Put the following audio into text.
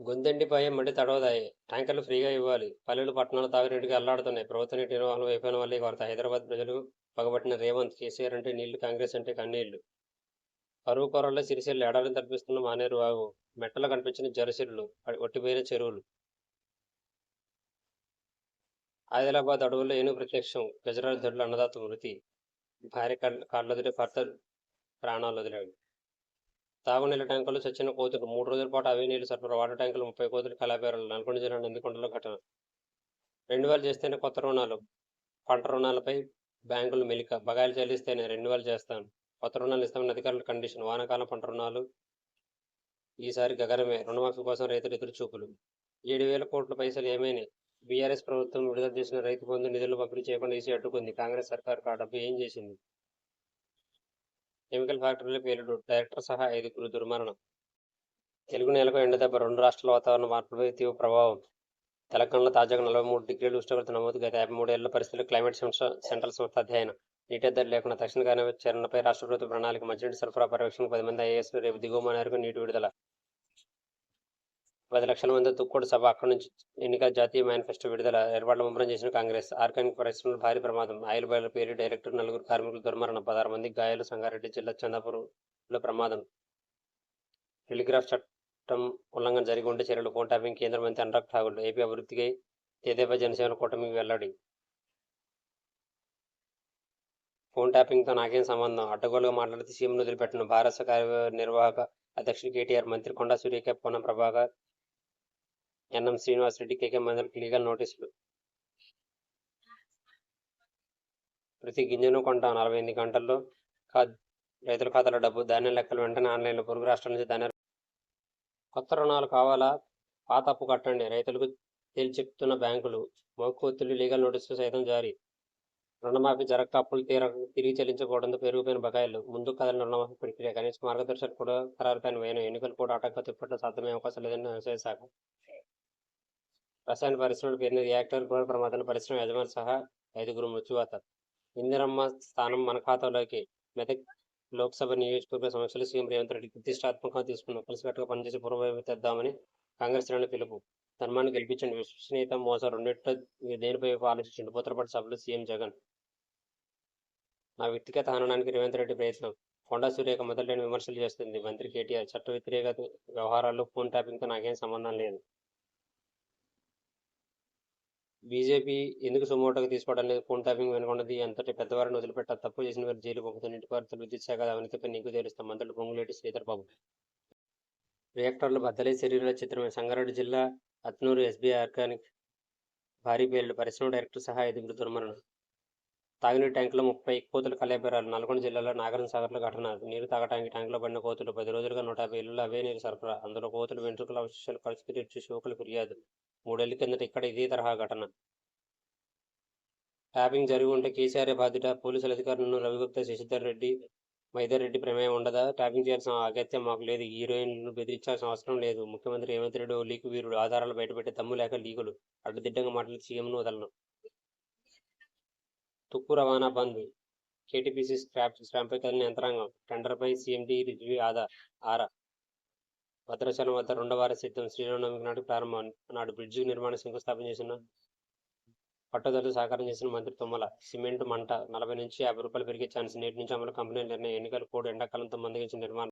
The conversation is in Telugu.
గొంతెండిపాయే మడి తడవదాయి. ట్యాంకర్లు ఫ్రీగా ఇవ్వాలి. పల్లెలు పట్టణాలు తాగునీటికి అల్లాడుతున్నాయి. ప్రభుత్వ నీటి నిర్వహణ వైఫల్యం వల్లే కొరత హైదరాబాద్ ప్రజలు పగబట్టిన రేవంత్ కేసీఆర్ అంటే నీళ్ళు కాంగ్రెస్ అంటే కన్నీళ్ళు. కరువు కొరల్లో సిరిసిల్లు ఎడారిని తప్పిస్తున్న మానేరు వాగు మెట్టలో కనిపించిన జరసిల్లు ఒట్టిపోయిన చెరువులు. ఆదిలాబాద్ అడవుల్లో ఏనుగు ప్రత్యక్షం గజరాజు దొడ్ల అన్నదాత మృతి. భార్య కాళ్ళు వదిలే భర్త ప్రాణాలు వదిలాడు. తాగునీళ్ళ ట్యాంకులు చచ్చిన కోతులు. మూడు రోజుల పాటు అవే నీళ్ళు సరఫరా వాటర్ ట్యాంకులు ముప్పై కోతులు కళాపేరలు నల్గొండ జిల్లా నందికొండలో ఘటన రెండు వేలు చేస్తేనే కొత్త రుణాలు. పంట రుణాలపై బ్యాంకులు మెలిక బకాయిలు చెల్లిస్తేనే రెండు వేలు చేస్తాను. కొత్త రుణాలు ఇస్తామని అధికారుల కండిషన్ వానాకాలం పంట రుణాలు ఈసారి గగనమే. రుణమాఫీ కోసం రైతులు ఎదురు చూపులు. ఏడు వేల కోట్ల పైసలు ఏమైనాయి బీఆర్ఎస్ ప్రభుత్వం విడుదల చేసిన రైతు బంధు నిధులు పంపిణీ చేయకుండా ఈసీ అడ్డుకుంది. కాంగ్రెస్ సర్కార్ ఆ డబ్బు ఏం చేసింది? కెమికల్ ఫ్యాక్టరీలో పేలుడు డైరెక్టర్ సహా ఐదుగురు దుర్మరణం. తెలుగు నేలకు ఎండదెబ్బ రెండు రాష్ట్రాల వాతావరణ మార్పులపై తీవ్ర ప్రభావం. తెలంగాణలో తాజాగా నలభై మూడు డిగ్రీలు ఉష్ణోగ్రత నమోదు గత యాభై మూడేళ్ళ పరిస్థితులు క్లైమేట్ సంస్థ సెంట్రల్ సంస్థ అధ్యయనం. నీటి ఎద్దడి లేకుండా తక్షణ గానే చరణపై రాష్ట్ర ప్రభుత్వ ప్రణాళిక మంచినీటి సరఫరా పర్యవేక్షణకు పది మంది ఐఏఎస్ రేపు దిగువ మానేరుకు నీటి విడుదల. పది లక్షల మంది తుక్కోడు సభ అక్కడి నుంచి ఎన్నికల జాతీయ మేనిఫెస్టో విడుదల ఏర్పాట్ల ముమ్మరం చేసిన కాంగ్రెస్. ఆర్గానిక్ పరిశ్రమలు భారీ ప్రమాదం. ఆయిల్ బాయిల పేరు డైరెక్టర్ నలుగురు కార్మికులు దుర్మరణం. పదహారు మంది గాయాలు సంగారెడ్డి జిల్లా చందాపూర్లో ప్రమాదం. టెలిగ్రాఫ్ చట్టం ఉల్లంఘన జరిగి ఉండే చర్యలు. ఫోన్ ట్యాపింగ్ కేంద్ర మంత్రి అనురాగ్ ఠాగూర్ ఏపీ అభివృద్ధికి తెదేపా జనసేన కూటమికి వెల్లడి. ఫోన్ ట్యాపింగ్తో నాకేం సంబంధం? అడ్డగోలుగా మాట్లాడితే సీఎంను వదిలిపెట్టిన. భారత కార్యనిర్వాహక అధ్యక్షుడు కేటీఆర్ మంత్రి కొండా సూర్యకే పొన్నం ప్రభాకర్ ఎన్ఎం శ్రీనివాస్ రెడ్డి కేకే మంత్రికి లీగల్ నోటీసులు. ప్రతి గింజను కొంటాం నలభై ఎనిమిది గంటల్లో రైతుల ఖాతాలో డబ్బు ధాన్యం లెక్కలు వెంటనే ఆన్లైన్లో పొరుగు రాష్ట్రాల నుంచి ధాన్యం కొత్త రుణాలు కావాలా? పాత అప్పు కట్టండి. రైతులకు తేల్చెప్తున్న బ్యాంకులు మోకొత్తులు లీగల్ నోటీసులు సైతం జారీ. రుణమాఫీ జరగక అప్పులు తీర తిరిగి చెల్లించకపోవడంతో పెరిగిపోయిన బకాయిలు ముందు కదలిన రుణమాఫీ ప్రక్రియ కనీస మార్గదర్శకుడు కూడా ఖరారుపైన వేయను ఎన్నికలు కూడా ఆటంక తిప్పట్లో సాధ్యమే అవకాశం లేదని వ్యవసాయ శాఖ రసాయన పరిశ్రమలు పేరున రియాక్టర్ కూడా ప్రమాదం పరిశ్రమ యజమాని సహా ఐదుగురు మృత్యువాత. ఇందిరమ్మ స్థానం మన ఖాతాలోకి మెదక్ లోక్సభ నియోజకవర్గ సమస్యలు సీఎం రేవంత్ రెడ్డి ప్రతిష్టాత్మకంగా తీసుకున్న కలిసికట్టుగా పనిచేసి పూర్వవైపు తెద్దామని కాంగ్రెస్ శ్రేణులు పిలుపు. ధర్మాన్ని గెలిపించండి విశ్వసనీయత మోసం రెండింటి దేనిపై ఆలోచించండి పూతరపాటి సభ్యులు సీఎం జగన్. నా వ్యక్తిగత హననానికి రేవంత్ రెడ్డి ప్రయత్నం. కొండా సూర్యక మొదలైన విమర్శలు చేస్తుంది. మంత్రి కేటీఆర్ చట్ట వ్యతిరేక వ్యవహారాల్లో ఫోన్ ట్యాపింగ్తో నాకేం సంబంధం లేదు. బీజేపీ ఎందుకు సుమోటోగా తీసుకోవడం లేదు? ఫోన్ ట్యాపింగ్ వెనుకొన్నది అంతటి పెద్దవారిని వదిలిపెట్టారు తప్పు చేసిన వారు జైలు పంపుతున్న నీటిపారుదల విద్యుత్ శాఖ అవినీతిపై నీకు తెలుస్తాం. మంత్రులు పొంగులేటి శ్రీధర్ బాబు రియాక్టర్లు బద్దలే శరీరాల చిత్రమే సంగారెడ్డి జిల్లా అత్నూరు ఎస్బీఐ ఆర్గానిక్ భారీ పేలుడు పరిశ్రమ డైరెక్టర్ సహా ఐదుగురు దుర్మరణం తాగునీటి ట్యాంకులో ముప్పై కోతులు కలేబెరాలు నల్గొండ జిల్లాలో నాగరం సాగర్లో ఘటన నీరు తాగడానికి ట్యాంకులో పడిన కోతులు పది రోజులుగా నూట యాభై ఇళ్ళలో అవే నీరు సరఫరా. అందులో కోతులు వెంట్రుకల అవశేషాలు కలిసి తీర్చి శివకులు ఫిర్యాదు. మూడేళ్ళ కిందట ఇక్కడ ఇదే తరహా ఘటన. ట్యాపింగ్ జరిగి ఉంటే కేసీఆర్ బాధ్యత. పోలీసుల అధికారులను రవిగుప్త శశిధర్ రెడ్డి మైదర్ రెడ్డి ప్రమేయం ఉండదా? ట్యాపింగ్ చేయాల్సిన అగత్యం మాకు లేదు. హీరోయిన్లను బెదిరించాల్సిన అవసరం లేదు. ముఖ్యమంత్రి రేవంత్ రెడ్డి ఓ లీకు వీరుడు. ఆధారాలు బయటపెట్టే దమ్ము లేక లీకులు అడ్డదిడ్డంగా మాట్లాడి సీఎంను వదలను. తుక్కు రవాణా బంద్. కేటీపీసీ స్క్రాప్ స్క్రాంపై కదిలిన యంత్రాంగం. టెండర్పై సీఎండీ రివ్యూ ఆదా ఆరా. భద్రాచలం వద్ద రెండవ వార సిద్ధం శ్రీరామనవమి నాడు ప్రారంభం. నాడు బ్రిడ్జి నిర్మాణ శంకుస్థాపన చేసిన పట్టుదలతో సహకారం చేసిన మంత్రి తుమ్మల సిమెంట్ మంట నలభై నుంచి యాభై రూపాయలు పెరిగే ఛాన్స్ నేటి నుంచి అమలు. కంపెనీ నిర్ణయం ఎన్నికల కోడ్ ఎండాకాలంతో మందగించిన నిర్మాణం